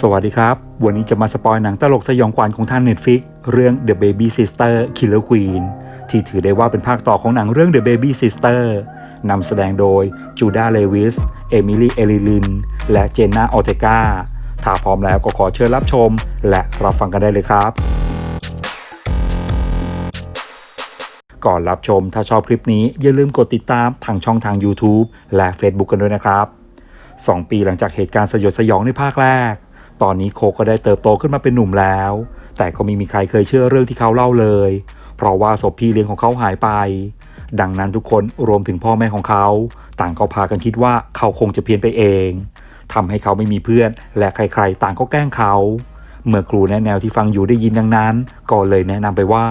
สวัสดีครับ วันนี้จะมาสปอยหนังตลกสยองขวัญของทาง Netflix เรื่อง The Baby Sister Killer Queen ที่ถือได้ว่าเป็นภาคต่อของหนังเรื่อง The Baby Sister นำแสดงโดยจูดาเลวิส เอมิลี่ เอลิลิน และเจนนาออเทกาถ้าพร้อมแล้วก็ขอเชิญรับชม และรับฟังกันได้เลยครับ ก่อนรับชมถ้าชอบคลิปนี้อย่าลืมกดติดตามทางช่องทาง YouTube และ Facebook กันด้วยนะครับ 2 ปีหลังจากเหตุการณ์สยดสยองในภาคแรก ตอนนี้โคก็ได้เติบโตขึ้นมาเป็นหนุ่มแล้ว แต่ก็ไม่มีใครเคยเชื่อเรื่องที่เขาเล่าเลย เพราะว่าศพพี่เลี้ยงของเขาหายไป ดังนั้นทุกคนรวมถึงพ่อแม่ของเขา ต่างก็พากันคิดว่าเขาคงจะเพี้ยนไปเองทำให้เขาไม่มีเพื่อน และใครๆ ต่างก็แกล้งเขา เมื่อครูแนะแนวที่ฟังอยู่ได้ยินดังนั้นก็เลยแนะนำไปว่า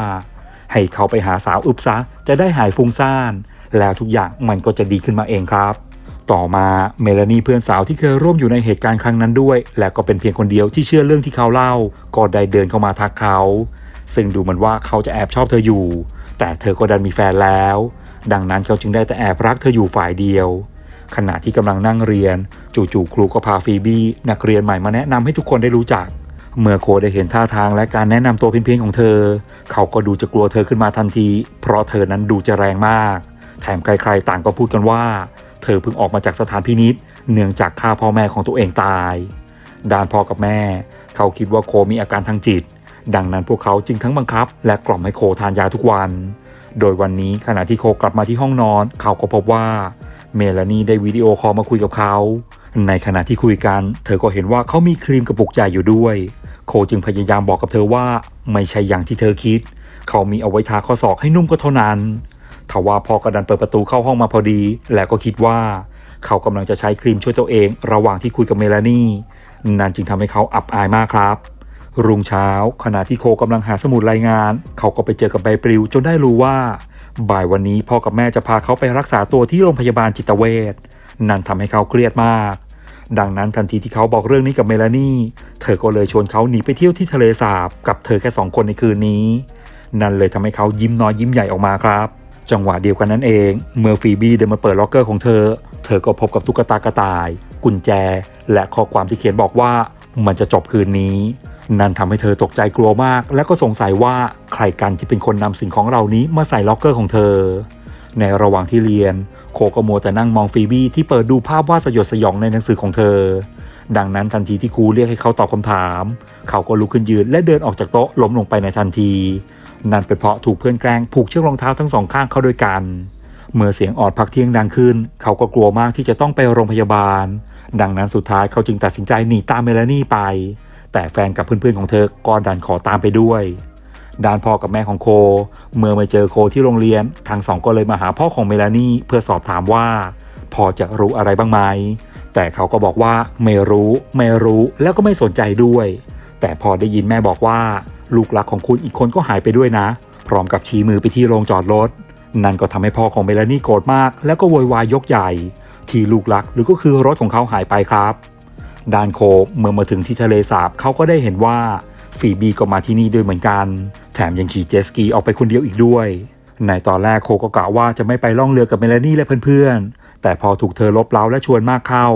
ให้เขาไปหาสาวอึบซะจะได้หายฟุ้งซ่าน แล้วทุกอย่างมันก็จะดีขึ้นมาเองครับ ต่อมาเมลานีเพื่อนสาวที่เคยร่วมอยู่ในเหตุการณ์ครั้งนั้นด้วย และก็เป็นเพียงคนเดียวที่เชื่อเรื่องที่เขาเล่าก็ได้เดินเข้ามาทักเขา ซึ่งดูเหมือนว่าเขาจะแอบชอบเธออยู่ แต่เธอก็ดันมีแฟนแล้ว ดังนั้นเขาจึงได้แต่แอบรักเธออยู่ฝ่ายเดียว ขณะที่กำลังนั่งเรียน จู่ๆครูก็พาฟีบี้นักเรียนใหม่มาแนะนำให้ทุกคนได้รู้จัก เมื่อโคได้เห็นท่าทางและการแนะนำตัวเพียงๆของเธอ เขาก็ดูจะกลัวเธอขึ้นมาทันที เพราะเธอนั้นดูจะแรงมาก แถมใครๆต่างก็พูดกันว่า เธอเพิ่งออกมาจากสถานพินิษเนื่องจากฆ่าพ่อแม่ของตัวเองตาย ด้านพ่อกับแม่ เขาคิดว่าโคมีอาการทางจิต ดังนั้นพวกเขาจึงทั้งบังคับ และกล่อมให้โคทานยาทุกวัน โดยวันนี้ขณะที่โคกลับมาที่ห้องนอน เขาก็พบว่าเมลานีได้วิดีโอคอลมาคุยกับเขา ในขณะที่คุยกัน เธอก็เห็นว่าเขามีครีมกระปุกใหญ่อยู่ด้วย โคจึงพยายามบอกกับเธอว่า ไม่ใช่อย่างที่เธอคิด เขามีเอาไว้ทาข้อศอกให้นุ่มก็เท่านั้น ทว่าพอกระดันเปิดประตูเข้าห้องมาพอดี และก็คิดว่า เขากำลังจะใช้ครีมช่วยตัวเอง ระหว่างที่คุยกับเมลานี่นั่นจึงทำให้เขาอับอายมากครับ รุ่งเช้า ขณะที่โคกำลังหาสมุดรายงาน เขาก็ไปเจอกับใบปลิวจนได้รู้ว่า บ่ายวันนี้พ่อกับแม่จะพาเขาไปรักษาตัวที่โรงพยาบาลจิตเวชนั่นทำให้เขาเครียดมาก ดังนั้นทันทีที่เขาบอกเรื่องนี้กับเมลานี่เธอก็เลยชวนเขาหนีไปเที่ยวที่ทะเลสาบกับเธอแค่สองคนในคืนนี้ นั่นเลยทำให้เขายิ้มน้อยยิ้มใหญ่ออกมาครับ จังหวะเดียวกันนั่นเอง เมื่อฟีบี้เดินมาเปิดล็อกเกอร์ของเธอ เธอก็พบกับตุ๊กตากระต่าย กุญแจ และข้อความที่เขียนบอกว่ามันจะจบคืนนี้ นั่นทำให้เธอตกใจกลัวมาก และก็สงสัยว่าใครกันที่เป็นคนนำสิ่งของเหล่านี้มาใส่ล็อกเกอร์ของเธอ ในระหว่างที่เรียน โคก็มัวแต่นั่งมองฟีบี้ที่เปิดดูภาพวาดสยดสยองในหนังสือของเธอ ดังนั้นทันทีที่ครูเรียกให้เขาตอบคำถาม เขาก็ลุกขึ้นยืนและเดินออกจากโต๊ะล้มลงไปในทันที นั่นเป็นเพราะถูกเพื่อนแกล้งผูกเชือกรองเท้าทั้งสองข้างเข้าด้วยกัน เมื่อเสียงออดพักเที่ยงดังขึ้น เขาก็กลัวมากที่จะต้องไปโรงพยาบาล ดังนั้นสุดท้ายเขาจึงตัดสินใจหนีตามเมลานี่ไป แต่แฟนกับเพื่อนๆของเธอก็ดันขอตามไปด้วยด้านพ่อกับแม่ของโค เมื่อม่เจอโคที่โรงเรียนทางสองก็เลยมาหาพ่อของเมลานี่เพื่อสอบถามว่าพอจะรู้อะไรบ้างไหม แต่เขาก็บอกว่าไม่รู้ ไม่รู้แล้วก็ไม่สนใจด้วย แต่พอได้ยินแม่บอกว่า ลูกรักของคุณอีกคนก็หายไปด้วยนะ พร้อมกับชี้มือไปที่โรงจอดรถ นั่นก็ทำให้พ่อของเมลานี่โกรธมาก แล้วก็โวยวายยกใหญ่ ที่ลูกรักหรือก็คือรถของเขาหายไปครับดานโคเมื่อมาถึงที่ทะเลสาบเขาก็ได้เห็นว่าฟีบีก็มาที่นี่ด้วยเหมือนกัน แถมยังขี่เจสกีออกไปคนเดียวอีกด้วย ในตอนแรกโคก็กะว่าจะไม่ไปล่องเรือกับเมลานี่และเพื่อนๆ แต่พอถูกเธอลบเล้าและชวนมากเข้า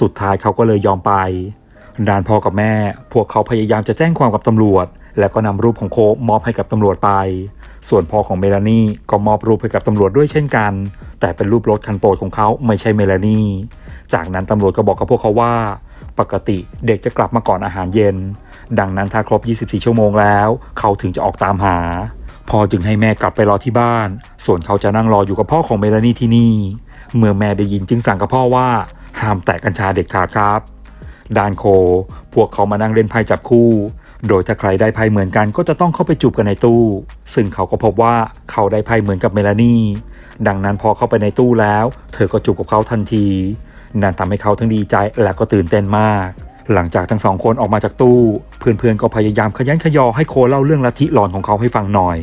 สุดท้ายเขาก็เลยยอมไป ดานพ่อกับแม่ พวกเขาพยายามจะแจ้งความกับตำรวจ และก็นำรูปของโคมอบให้กับตำรวจไป ส่วนพ่อของเมลานี่ก็มอบรูปให้กับตำรวจด้วยเช่นกัน แต่เป็นรูปรถคันโปรดของเขาไม่ใช่เมลานี่จากนั้นตำรวจก็บอกกับพวกเขาว่า ปกติเด็กจะกลับมาก่อนอาหารเย็น ดังนั้นถ้าครบ 24 ชั่วโมงแล้ว เขาถึงจะออกตามหาพ่อจึงให้แม่กลับไปรอที่บ้าน ส่วนเขาจะนั่งรออยู่กับพ่อของเมลานี่ที่นี่ เมื่อแม่ได้ยินจึงสั่งกับพ่อว่าห้ามแตะกัญชาเด็ดขาดครับ ดานโค พวกเขามานั่งเล่นไพ่จับคู่ โดยถ้าใครได้ไพ่เหมือนกันก็จะต้องเข้าไปจูบกันในตู้ ซึ่งเขาก็พบว่าเขาได้ไพ่เหมือนกับเมลานีดังนั้นพอเข้าไปในตู้แล้ว เธอก็จูบกับเขาทันทีนั่นทำให้เขาทั้งดีใจและก็ตื่นเต้นมาก หลังจากทั้งสองคนออกมาจากตู้ เพื่อนๆก็พยายามขยันขยอให้โคเล่าเรื่องลัทธิหลอนของเขาให้ฟังหน่อย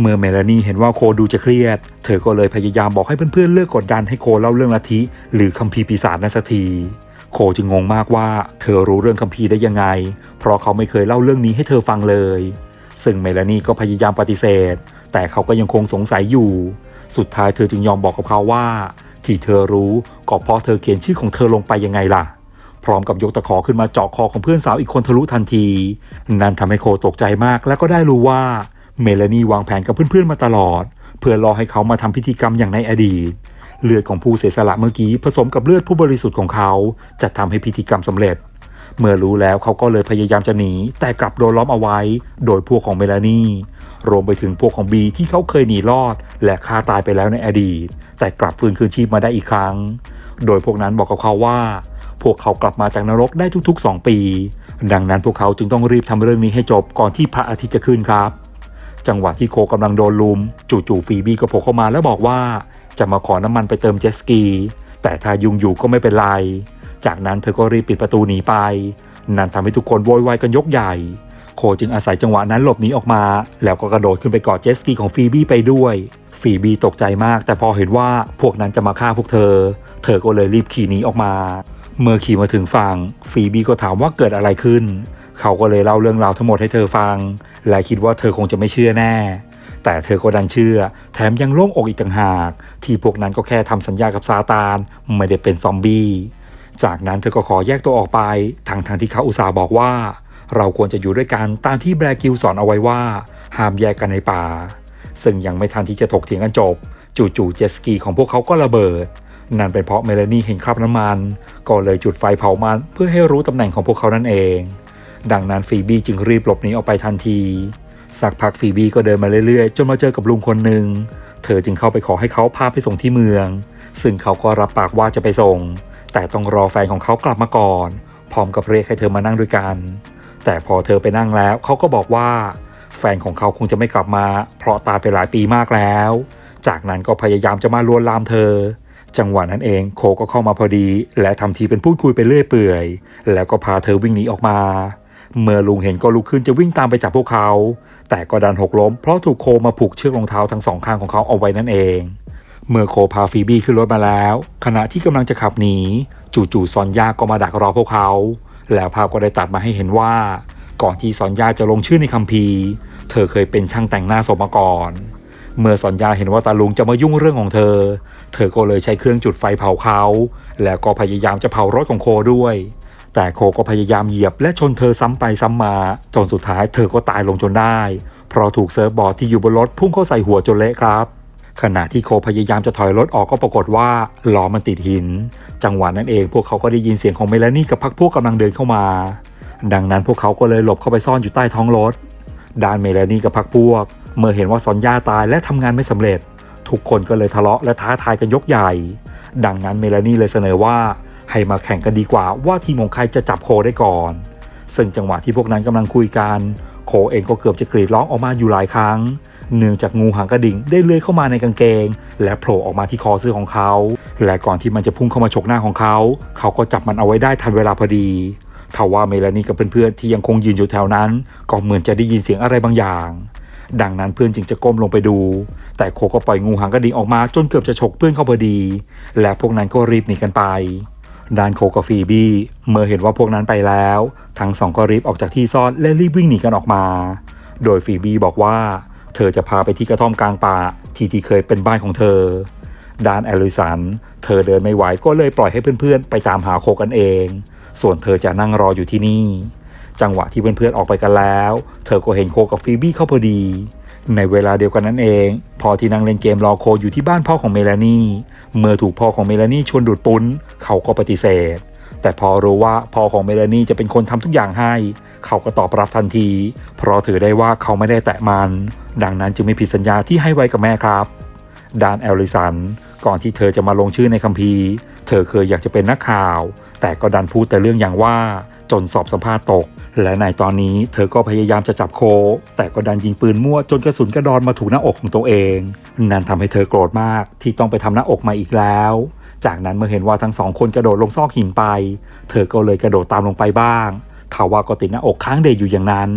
เมื่อเมลานีเห็นว่าโคดูจะเครียด เธอก็เลยพยายามบอกให้เพื่อนๆเลิกกดดันให้โคเล่าเรื่องลัทธิหรือคัมภีร์ปีศาจนั้นสักที โคจึงงงมากว่าเธอรู้เรื่องคัมภีร์ได้ยังไง เพราะเขาไม่เคยเล่าเรื่องนี้ให้เธอฟังเลย ซึ่งเมลานีก็พยายามปฏิเสธ แต่เขาก็ยังคงสงสัยอยู่ สุดท้ายเธอจึงยอมบอกกับเขาว่า ที่เธอรู้ก็เพราะเธอเขียนชื่อของเธอลงไปยังไงล่ะ พร้อมกับยกตะขอขึ้นมาเจาะคอของเพื่อนสาวอีกคนทะลุทันที นั่นทำให้โคตกใจมากและก็ได้รู้ว่าเมลานีวางแผนกับเพื่อนๆมาตลอด เพื่อรอให้เขามาทำพิธีกรรมอย่างในอดีต เลือดของผู้เสียสละเมื่อกี้ผสมกับเลือดผู้บริสุทธิ์ของเขาจะทำให้พิธีกรรมสำเร็จ เมื่อรู้แล้วเขาก็เลยพยายามจะหนี แต่กลับโดนล้อมเอาไว้ โดยพวกของเมลานีรวมไปถึงพวกของบีที่เขาเคยหนีรอด และฆ่าตายไปแล้วในอดีต แต่กลับฟื้นคืนชีพมาได้อีกครั้ง โดยพวกนั้นบอกกับเขาว่า พวกเขากลับมาจากนรกได้ทุกๆ 2 ปี ดังนั้นพวกเขาจึงต้องรีบทำเรื่องนี้ให้จบก่อนที่พระอาทิตย์จะขึ้นครับจังหวะที่โคกำลังโดนลุม จู่ๆฟีบี้ก็โผล่เข้ามาแล้วบอกว่า จะมาขอน้ำมันไปเติมเจสกี แต่ถ้ายุงอยู่ก็ไม่เป็นไร จากนั้นเธอก็รีบปิดประตูหนีไป นั่นทำให้ทุกคนโวยวายกันยกใหญ่ โคจึงอาศัยจังหวะนั้นหลบหนีออกมา แล้วก็กระโดดขึ้นไปกอดเจสกีของฟีบี้ไปด้วย ฟีบี้ตกใจมาก แต่พอเห็นว่าพวกนั้นจะมาฆ่าพวกเธอ เธอก็เลยรีบขี่หนีออกมา เมื่อขี่มาถึงฝั่ง ฟีบี้ก็ถามว่าเกิดอะไรขึ้น เขาก็เลยเล่าเรื่องราวทั้งหมดให้เธอฟัง และคิดว่าเธอคงจะไม่เชื่อแน่ แต่เธอก็ดันเชื่อ แถมยังโล่งอกอีกต่างหาก ที่พวกนั้นก็แค่ทำสัญญากับซาตาน ไม่ได้เป็นซอมบี้ จากนั้นเธอก็ขอแยกตัวออกไปทางทางที่เขาอุตส่าห์บอกว่า เราควรจะอยู่ด้วยกันตามที่แบร์กิลสอนเอาไว้ว่า ห้ามแยกกันในป่า ซึ่งยังไม่ทันที่จะถกเถียงกันจบ จู่ๆเจสกีของพวกเขาก็ระเบิดนั่นเป็นเพราะเมลานีเห็นคราบน้ำมัน ก็เลยจุดไฟเผามันเพื่อให้รู้ตำแหน่งของพวกเขานั่นเอง ดังนั้นฟีบี้จึงรีบหลบหนีออกไปทันที สักพักฟีบีก็เดินมาเรื่อยๆ จนมาเจอกับลุงคนหนึ่ง เธอจึงเข้าไปขอให้เขาพาไปส่งที่เมือง ซึ่งเขาก็รับปากว่าจะไปส่ง แต่ต้องรอแฟนของเขากลับมาก่อน พร้อมกับเรียกให้เธอมานั่งด้วยกัน แต่พอเธอไปนั่งแล้วเขาก็บอกว่า แฟนของเขาคงจะไม่กลับมา เพราะตายไปหลายปีมากแล้ว จากนั้นก็พยายามจะมาลวนลามเธอ จังหวะนั้นเองโคก็เข้ามาพอดี และทำทีเป็นพูดคุยไปเรื่อยเปื่อย แล้วก็พาเธอวิ่งหนีออกมา เมื่อลุงเห็นก็ลุกขึ้นจะวิ่งตามไปจับพวกเขา แต่ก็ดันหกล้มเพราะถูกโคมาผูกเชือกรองเท้าทั้งสองข้างของเขาเอาไว้นั่นเอง เมื่อโคพาฟีบี้ขึ้นรถมาแล้ว ขณะที่กำลังจะขับหนีจู่ๆซอนยาก็มาดักรอพวกเขา แล้วภาพก็ได้ตัดมาให้เห็นว่า ก่อนที่ซอนยาจะลงชื่อในคัมภีร์ เธอเคยเป็นช่างแต่งหน้าศพมาก่อนเมื่อซอนยาเห็นว่าตาลุงจะมายุ่งเรื่องของเธอ เธอก็เลยใช้เครื่องจุดไฟเผาเขา แล้วก็พยายามจะเผารถของโคด้วย แต่โคก็พยายามเหยียบและชนเธอซ้ำไปซ้ำมา จนสุดท้ายเธอก็ตายลงจนได้ เพราะถูกเซิร์ฟบอร์ดที่อยู่บนรถพุ่งเข้าใส่หัวจนเละครับขณะที่โคพยายามจะถอยรถออกก็ปรากฏว่าล้อมันติดหิน จังหวะนั้นเองพวกเขาก็ได้ยินเสียงของเมลานี่กับพักพวกกำลังเดินเข้ามา ดังนั้นพวกเขาก็เลยหลบเข้าไปซ่อนอยู่ใต้ท้องรถด้านเมลานี่กับพักพวก เมื่อเห็นว่าซอนย่าตายและทำงานไม่สำเร็จ ทุกคนก็เลยทะเลาะและท้าทายกันยกใหญ่ ดังนั้นเมลานี่เลยเสนอว่า ให้มาแข่งกันดีกว่าว่าทีมของใครจะจับโคได้ก่อน ซึ่งจังหวะที่พวกนั้นกำลังคุยกัน โคเองก็เกือบจะกรีดร้องออกมาอยู่หลายครั้ง เนื่องจากงูหางกระดิ่งได้เลื้อยเข้ามาในกางเกง และโผล่ออกมาที่คอเสื้อของเขา และก่อนที่มันจะพุ่งเข้ามาฉกหน้าของเขา เขาก็จับมันเอาไว้ได้ทันเวลาพอดีทว่าเมลานีกับเพื่อนๆที่ยังคงยืนอยู่แถวนั้น ก็เหมือนจะได้ยินเสียงอะไรบางอย่าง ดังนั้นเพื่อนจึงจะก้มลงไปดู แต่โคก็ปล่อยงูหางกระดิ่งออกมาจนเกือบจะฉกเพื่อนเข้าพอดี และพวกนั้นก็รีบหนีกันไป ด้านโคกับฟีบี้เมื่อเห็นว่าพวกนั้นไปแล้ว ทั้งสองก็รีบออกจากที่ซ่อนและรีบวิ่งหนีกันออกมา โดยฟีบี้บอกว่า เธอจะพาไปที่กระท่อมกลางป่าที่ที่เคยเป็นบ้านของเธอ ด้านแอลิสัน เธอเดินไม่ไหวก็เลยปล่อยให้เพื่อนๆ ไปตามหาโคกันเอง ส่วนเธอจะนั่งรออยู่ที่นี่ จังหวะที่เพื่อนๆออกไปกันแล้ว เธอก็เห็นโคกับฟีบี้เข้าพอดี ในเวลาเดียวกันนั้นเองพอที่นั่งเล่นเกมรอโคอยู่ที่บ้านพ่อของเมลานีเมื่อถูกพ่อของเมลานีชวนดูดปุ้น เขาก็ปฏิเสธ แต่พอรู้ว่าพ่อของเมลานีจะเป็นคนทำทุกอย่างให้ เขาก็ตอบรับทันที เพราะถือได้ว่าเขาไม่ได้แตะมัน ดังนั้นจึงไม่ผิดสัญญาที่ให้ไว้กับแม่ครับดานแอลลิสัน ก่อนที่เธอจะมาลงชื่อในคัมภีร์ เธอเคยอยากจะเป็นนักข่าว แต่ก็ดันพูดแต่เรื่องอย่างว่า จนสอบสัมภาษณ์ตก และในตอนนี้เธอก็พยายามจะจับโค แต่ก็ดันยิงปืนมั่วจนกระสุนกระดอนมาถูกหน้าอกของตัวเอง นั่นทำให้เธอโกรธมากที่ต้องไปทำหน้าอกมาอีกแล้ว จากนั้นเมื่อเห็นว่าทั้งสองคนกระโดดลงซอกหินไป เธอก็เลยกระโดดตามลงไปบ้างทว่าก็ติดหน้าอกค้างเดยอยู่อย่างนั้น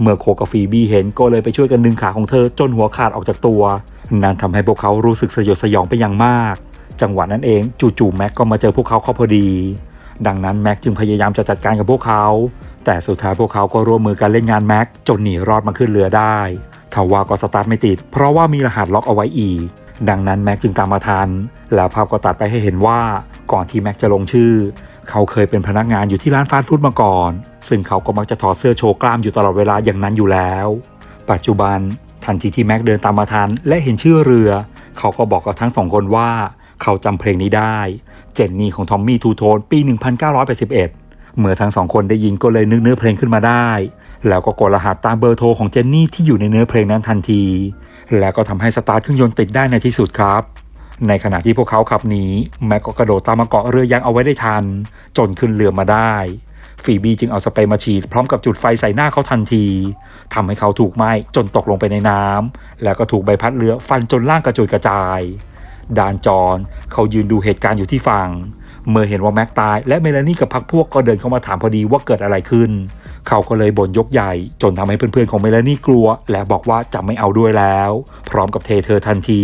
เมื่อโคกับฟีบี้เห็นก็เลยไปช่วยกันดึงขาของเธอจนหัวขาดออกจากตัว นั่นทำให้พวกเขารู้สึกสยดสยองไปอย่างมาก จังหวะนั้นเองจู่ๆแม็กก็มาเจอพวกเขาเข้าพอดี ดังนั้นแม็กจึงพยายามจะจัดการกับพวกเขา แต่สุดท้ายพวกเขาก็ร่วมมือกันเล่นงานแม็กจนหนีรอดมาขึ้นเรือได้ทว่าก็สตาร์ทไม่ติด เพราะว่ามีรหัสล็อกเอาไว้อีก ดังนั้นแม็กจึงตามมาทัน แล้วภาพก็ตัดไปให้เห็นว่าก่อนที่แม็กจะลงชื่อ เขาเคยเป็นพนักงานอยู่ที่ร้านฟาสต์ฟู้ดมาก่อน ซึ่งเขาก็มักจะถอดเสื้อโชว์กล้ามอยู่ตลอดเวลาอย่างนั้นอยู่แล้ว ปัจจุบันทันทีที่แม็กเดินตามมาทันและเห็นชื่อเรือ เขาก็บอกกับทั้งสองคนว่า เขาจำเพลงนี้ได้ เจนนี่ของทอมมี่ทูโทนปี 1981 เมื่อทั้งสองคนได้ยินก็เลยนึกเนื้อเพลงขึ้นมาได้ แล้วก็กดรหัสตามเบอร์โทรของเจนนี่ที่อยู่ในเนื้อเพลงนั้นทันที แล้วก็ทำให้สตาร์ทเครื่องยนต์ติดได้ในที่สุดครับ ในขณะที่พวกเขาขับหนีแม็กก็กระโดดตามมาเกาะเรือยังเอาไว้ได้ทัน จนขึ้นเรือมาได้ฟีบีจึงเอาสเปรย์มาฉีดพร้อมกับจุดไฟใส่หน้าเขาทันทีทำให้เขาถูกไหม้จนตกลงไปในน้ำแล้วก็ถูกใบพัดเรือฟันจนล่างกระจุยกระจาย ดานจอนเขายืนดูเหตุการณ์อยู่ที่ฝั่งเมื่อเห็นว่าแม็กตาย และเมลานี่กับพักพวกก็เดินเข้ามาถามพอดีว่าเกิดอะไรขึ้น เขาก็เลยบ่นยกใหญ่ จนทำให้เพื่อนๆของเมลานี่กลัว และบอกว่าจะไม่เอาด้วยแล้ว พร้อมกับเทเธอทันที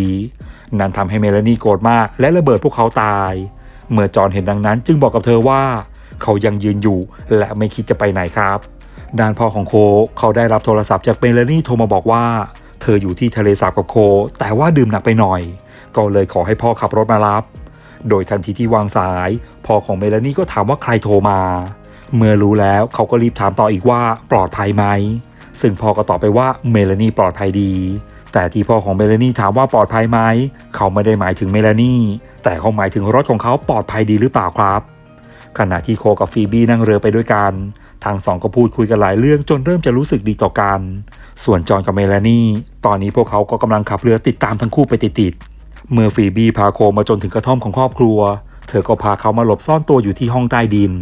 นั่นทำให้เมลานี่โกรธมาก และระเบิดพวกเขาตาย เมื่อจอนเห็นดังนั้น จึงบอกกับเธอว่า เขายังยืนอยู่ และไม่คิดจะไปไหนครับด้านพ่อของโคเขาได้รับโทรศัพท์จากเมลานี่โทรมาบอกว่า เธออยู่ที่ทะเลสาบกับโค แต่ว่าดื่มหนักไปหน่อย ก็เลยขอให้พ่อขับรถมารับ โดยทันทีที่วางสาย พ่อของเมลานี่ก็ถามว่าใครโทรมา เมื่อรู้แล้วเขาก็รีบถามต่ออีกว่าปลอดภัยไหม ซึ่งพ่อก็ตอบไปว่าเมลานี่ปลอดภัยดี แต่ที่พ่อของเมลานี่ถามว่าปลอดภัยไหม เขาไม่ได้หมายถึงเมลานี่แต่เขาหมายถึงรถของเขาปลอดภัยดีหรือเปล่าครับ ขณะที่โคกับฟีบี้นั่งเรือไปด้วยกันทางสองก็พูดคุยกันหลายเรื่องจนเริ่มจะรู้สึกดีต่อกัน ส่วนจอนกับเมลานี่ ตอนนี้พวกเขาก็กำลังขับเรือติดตามทั้งคู่ไปติดๆ เมื่อฟีบี้พาโคมาจนถึงกระท่อมของครอบครัว เธอก็พาเขามาหลบซ่อนตัวอยู่ที่ห้องใต้ดิน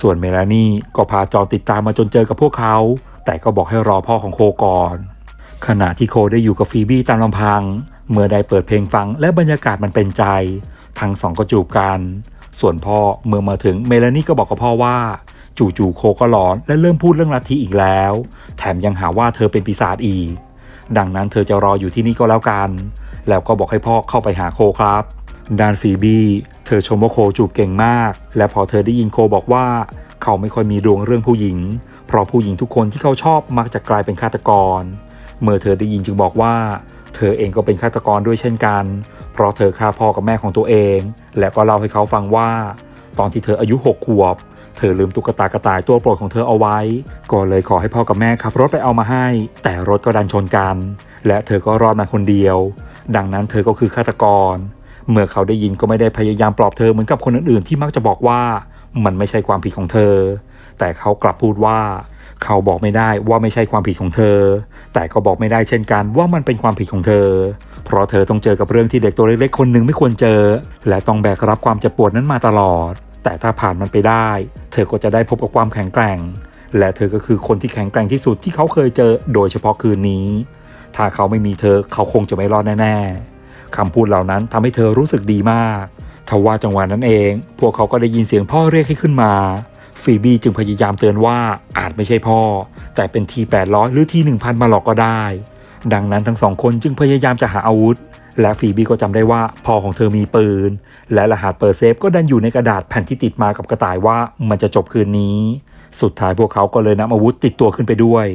ส่วนเมลานี่ก็พาจอนติดตามมาจนเจอกับพวกเขา แต่ก็บอกให้รอพ่อของโคก่อน ขณะที่โคได้อยู่กับฟีบี้ตามลำพัง เมื่อได้เปิดเพลงฟังและบรรยากาศมันเป็นใจ ทั้งสองก็จูบกัน ส่วนพ่อเมื่อมาถึงเมลานี่ก็บอกกับพ่อว่าจู่ๆโคก็หลอนและเริ่มพูดเรื่องลัทธิอีกแล้ว แถมยังหาว่าเธอเป็นปีศาจอีก ดังนั้นเธอจะรออยู่ที่นี่ก็แล้วกัน แล้วก็บอกให้พ่อเข้าไปหาโคครับด้านฟีบี้เธอชมว่าโคจูบเก่งมาก และพอเธอได้ยินโคบอกว่า เขาไม่ค่อยมีดวงเรื่องผู้หญิง เพราะผู้หญิงทุกคนที่เขาชอบมักจะกลายเป็นฆาตกร เมื่อเธอได้ยินจึงบอกว่า เธอเองก็เป็นฆาตกรด้วยเช่นกัน เพราะเธอฆ่าพ่อกับแม่ของตัวเอง และก็เล่าให้เขาฟังว่า ตอนที่เธออายุหกขวบ เธอลืมตุ๊กตากระต่ายตัวโปรดของเธอเอาไว้ ก็เลยขอให้พ่อกับแม่ขับรถไปเอามาให้ แต่รถก็ดันชนกัน และเธอก็รอดมาคนเดียว ดังนั้นเธอก็คือฆาตกร เมื่อเขาได้ยินก็ไม่ได้พยายามปลอบเธอเหมือนกับคนอื่นๆที่มักจะบอกว่ามันไม่ใช่ความผิดของเธอ แต่เขากลับพูดว่า เขาบอกไม่ได้ว่าไม่ใช่ความผิดของเธอ แต่ก็บอกไม่ได้เช่นกันว่ามันเป็นความผิดของเธอ เพราะเธอต้องเจอกับเรื่องที่เด็กตัวเล็กๆคนหนึ่งไม่ควรเจอ และต้องแบกรับความเจ็บปวดนั้นมาตลอด แต่ถ้าผ่านมันไปได้ เธอก็จะได้พบกับความแข็งแกร่ง และเธอก็คือคนที่แข็งแกร่งที่สุดที่เขาเคยเจอ โดยเฉพาะคืนนี้ ถ้าเขาไม่มีเธอเขาคงจะไม่รอดแน่ๆคำพูดเหล่านั้นทำให้เธอรู้สึกดีมากทว่าจังหวะนั้นเอง พวกเขาก็ได้ยินเสียงพ่อเรียกให้ขึ้นมาฟีบี้จึงพยายามเตือนว่าอาจไม่ใช่พ่อ แต่เป็นที800 หรือที1000 มาหลอกก็ได้ ดังนั้นทั้งสองคนจึงพยายามจะหาอาวุธ และฟีบี้ก็จำได้ว่าพ่อของเธอมีปืน และรหัสเปิดเซฟก็ดันอยู่ในกระดาษแผ่นที่ติดมากับกระต่ายว่ามันจะจบคืนนี้ สุดท้ายพวกเขาก็เลยนำอาวุธติดตัวขึ้นไปด้วย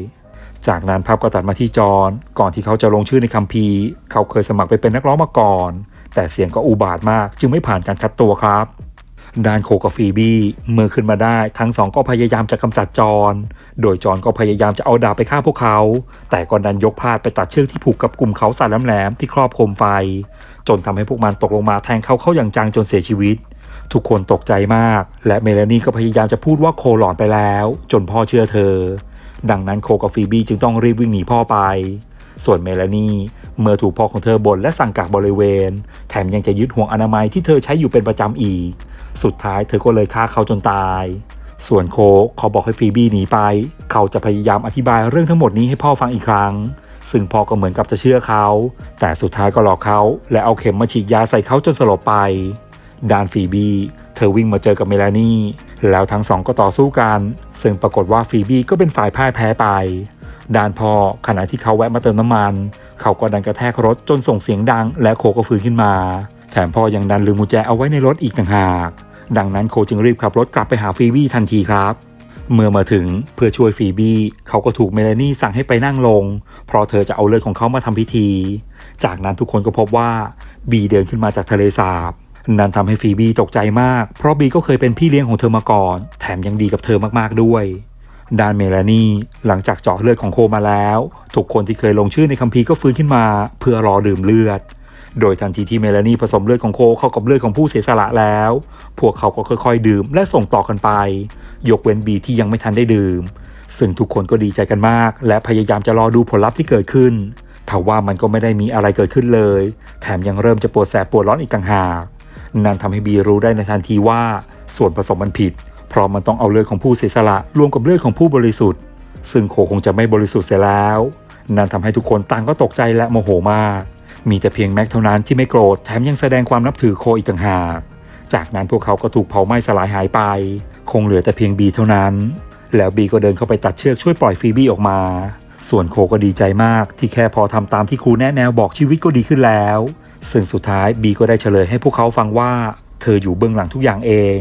จากนั้นภาพก็ตัดมาที่จอห์นก่อนที่เขาจะลงชื่อในคัมภีร์เขาเคยสมัครไปเป็นนักร้องมาก่อน แต่เสียงก็อุบาทมากจึงไม่ผ่านการคัดตัวครับด้านโคกับฟีบี้เมื่อขึ้นมาได้ ทั้งสองก็พยายามจะกำจัดจอห์นโดยจอห์นก็พยายามจะเอาดาบไปฆ่าพวกเขา แต่ก็ดันยกพลาดไปตัดเชือกที่ผูกกับกลุ่มเขาสารแหลมๆที่ครอบโคมไฟ จนทำให้พวกมันตกลงมาแทงเขาเข้าอย่างจังจนเสียชีวิต ทุกคนตกใจมาก และเมลานีก็พยายามจะพูดว่าโคหลอนไปแล้ว จนพ่อเชื่อเธอ ดังนั้นโคกับฟีบี้จึงต้องรีบวิ่งหนีพ่อไป ส่วนเมลานีเมื่อถูกพ่อของเธอบ่นและสั่งกักบริเวณ แถมยังจะยึดห่วงอนามัยที่เธอใช้อยู่เป็นประจำอีก สุดท้ายเธอก็เลยฆ่าเขาจนตาย ส่วนโคเขาบอกให้ฟีบี้หนีไป เขาจะพยายามอธิบายเรื่องทั้งหมดนี้ให้พ่อฟังอีกครั้ง ซึ่งพ่อก็เหมือนกับจะเชื่อเขา แต่สุดท้ายก็หลอกเขาและเอาเข็มมาฉีดยาใส่เขาจนสลบไปดานฟีบี้ เธอวิ่งมาเจอกับเมลานี่ แล้วทั้งสองก็ต่อสู้กัน ซึ่งปรากฏว่าฟีบี้ก็เป็นฝ่ายพ่ายแพ้ไปด้านพ่อขณะที่เขาแวะมาเติมน้ำมัน เขาก็ดันกระแทกรถจนส่งเสียงดัง และโคก็ฟื้นขึ้นมา แถมพ่อยังดันลืมกุญแจเอาไว้ในรถอีกต่างหาก ดังนั้นโคจึงรีบขับรถกลับไปหาฟีบี้ทันทีครับ เมื่อมาถึงเพื่อช่วยฟีบี้เขาก็ถูกเมลานี่สั่งให้ไปนั่งลง เพราะเธอจะเอาเลือดของเขามาทำพิธี จากนั้นทุกคนก็พบว่าบีเดินขึ้นมาจากทะเลสาบ นั่นทำให้ฟีบี้ตกใจมาก เพราะบีก็เคยเป็นพี่เลี้ยงของเธอมาก่อน แถมยังดีกับเธอมากๆด้วยด้านเมลานีหลังจากเจาะเลือดของโคมาแล้ว ทุกคนที่เคยลงชื่อในคัมภีร์ก็ฟื้นขึ้นมา เพื่อรอดื่มเลือด โดยทันทีที่เมลานีผสมเลือดของโคเข้ากับเลือดของผู้เสียสละแล้ว พวกเขาก็ค่อยๆ ดื่มและส่งต่อกันไป ยกเว้นบีที่ยังไม่ทันได้ดื่ม ซึ่งทุกคนก็ดีใจกันมาก และพยายามจะรอดูผลลัพธ์ที่เกิดขึ้นทว่ามันก็ไม่ได้มีอะไรเกิดขึ้นเลย แถมยังเริ่มจะปวดแสบปวดร้อนอีกต่างหาก นั่นทำให้บีรู้ได้ในทันทีว่าส่วนผสมมันผิด เพราะมันต้องเอาเลือดของผู้เสียสละรวมกับเลือดของผู้บริสุทธิ์ ซึ่งโคคงจะไม่บริสุทธิ์เสียแล้ว นั่นทำให้ทุกคนต่างก็ตกใจและโมโหมาก มีแต่เพียงแม็กเท่านั้นที่ไม่โกรธแถมยังแสดงความนับถือโคอีกต่างหากจากนั้นพวกเขาก็ถูกเผาไหม้สลายหายไป คงเหลือแต่เพียงบีเท่านั้น แล้วบีก็เดินเข้าไปตัดเชือกช่วยปล่อยฟีบี้ออกมา ส่วนโคก็ดีใจมากที่แค่พอทำตามที่ครูแนะแนวบอกชีวิตก็ดีขึ้นแล้ว ซึ่งสุดท้ายบีก็ได้เฉลยให้พวกเขาฟังว่า เธออยู่เบื้องหลังทุกอย่างเอง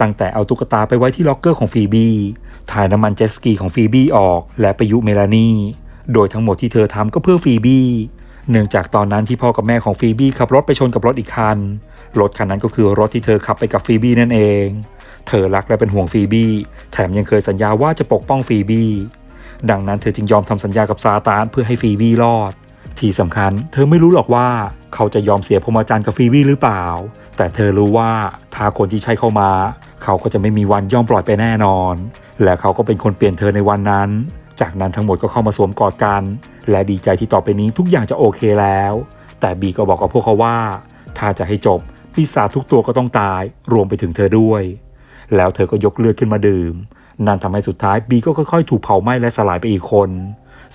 ตั้งแต่เอาตุ๊กตาไปไว้ที่ล็อกเกอร์ของฟีบีถ่ายน้ำมันเจสกีของฟีบีออก และไปยุเมลานีโดยทั้งหมดที่เธอทำก็เพื่อฟีบีเนื่องจากตอนนั้นที่พ่อกับแม่ของฟีบี้ขับรถไปชนกับรถอีกคัน รถคันนั้นก็คือรถที่เธอขับไปกับฟีบี้นั่นเอง เธอรักและเป็นห่วงฟีบี้ แถมยังเคยสัญญาว่าจะปกป้องฟีบี้ ดังนั้นเธอจึงยอมทำสัญญากับซาตานเพื่อให้ฟีบี้รอด ที่สำคัญ เธอไม่รู้หรอกว่าเขาจะยอมเสียพรมจรรย์กับฟีบี้หรือเปล่า แต่เธอรู้ว่าถ้าคนที่ใช่เข้ามา เขาก็จะไม่มีวันย่อมปล่อยไปแน่นอน และเขาก็เป็นคนเปลี่ยนเธอในวันนั้น จากนั้นทั้งหมดก็เข้ามาสวมกอดกัน และดีใจที่ต่อไปนี้ทุกอย่างจะโอเคแล้ว แต่บีก็บอกกับพวกเขาว่า ถ้าจะให้จบปีศาจทุกตัวก็ต้องตาย รวมไปถึงเธอด้วย แล้วเธอก็ยกเลือดขึ้นมาดื่ม นั่นทำให้สุดท้ายบีก็ค่อยๆ ถูกเผาไหม้และสลายไปอีกคน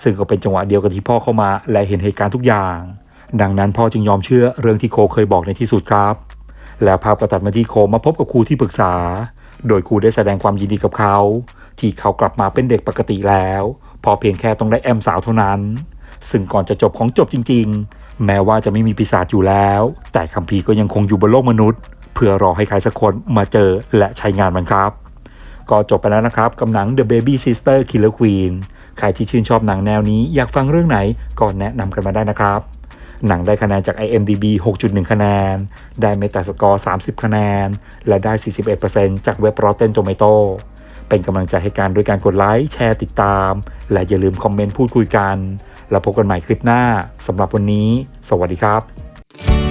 ซึ่งก็เป็นจังหวะเดียวกับที่พ่อเข้ามา และเห็นเหตุการณ์ทุกอย่าง ดังนั้นพ่อจึงยอมเชื่อเรื่องที่โคเคยบอกในที่สุดครับ แล้วภาพก็ตัดมาที่โคมาพบกับครูที่ปรึกษา โดยครูได้แสดงความยินดีกับเขา ที่เขากลับมาเป็นเด็กปกติแล้ว พอเพียงแค่ต้องได้แอมสาวเท่านั้น ซึ่งก่อนจะจบของจบจริง ๆ แม้ว่าจะไม่มีปีศาจอยู่แล้ว แต่คัมภีร์ก็ยังคงอยู่บนโลกมนุษย์ เพื่อรอให้ใครสักคนมาเจอและใช้งานมันครับ ก็จบไปแล้วนะครับกับหนัง The Baby Sister Killer Queen ใครที่ชื่นชอบหนังแนวนี้อยากฟังเรื่องไหนก็แนะนำกันมาได้นะครับ หนังได้คะแนนจาก IMDb 6.1 คะแนน ได้ Metascore 30 คะแนน และได้ 41%จากเว็บ Rotten Tomato เป็นกำลังใจให้กันด้วยการกดไลค์ แชร์ติดตาม และอย่าลืมคอมเมนต์พูดคุยกัน แล้วพบกันใหม่คลิปหน้าสำหรับวันนี้ สวัสดีครับ